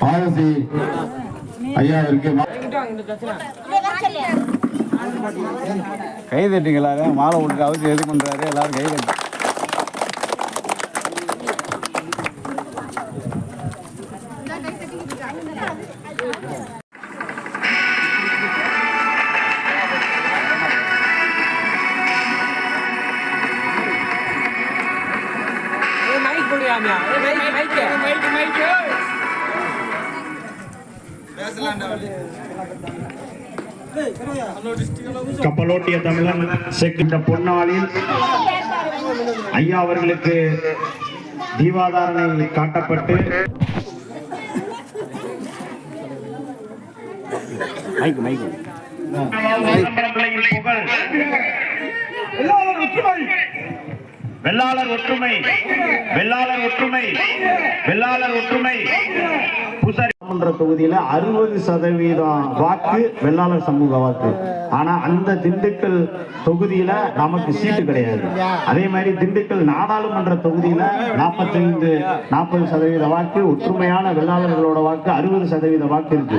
பாரசி ஐயாவிற்கு கை தட்டுங்க எல்லாரும் மாலை விட்டு அவசியம் எது பண்ணுறாரு எல்லாரும் கை தட்டு. மைக் போடுறாமியா மைக் மைக் கப்பலோட்டிய தமிழன் செக்கின்ற பொன்னாளில் ஐயா அவர்களுக்கு தீபாதாரணை காட்டப்பட்டு வெள்ளாளர் ஒற்றுமை. வெள்ளாளர் ஒற்றுமை. வெள்ளாளர் ஒற்றுமை. பூசாரி சட்டமன்ற தொகுதியில அறுபது சதவீதம் வாக்கு வெள்ளாளர் சமூக வாக்கு. ஆனா அந்த திண்டுக்கல் தொகுதியில நமக்கு சீட்டு கிடையாது. அதே மாதிரி திண்டுக்கல் நாடாளுமன்ற தொகுதியில நாற்பத்தைந்து நாற்பது சதவீத வாக்கு ஒற்றுமையான வெள்ளாளர்களோட வாக்கு அறுபது சதவீத வாக்கு இருக்கு.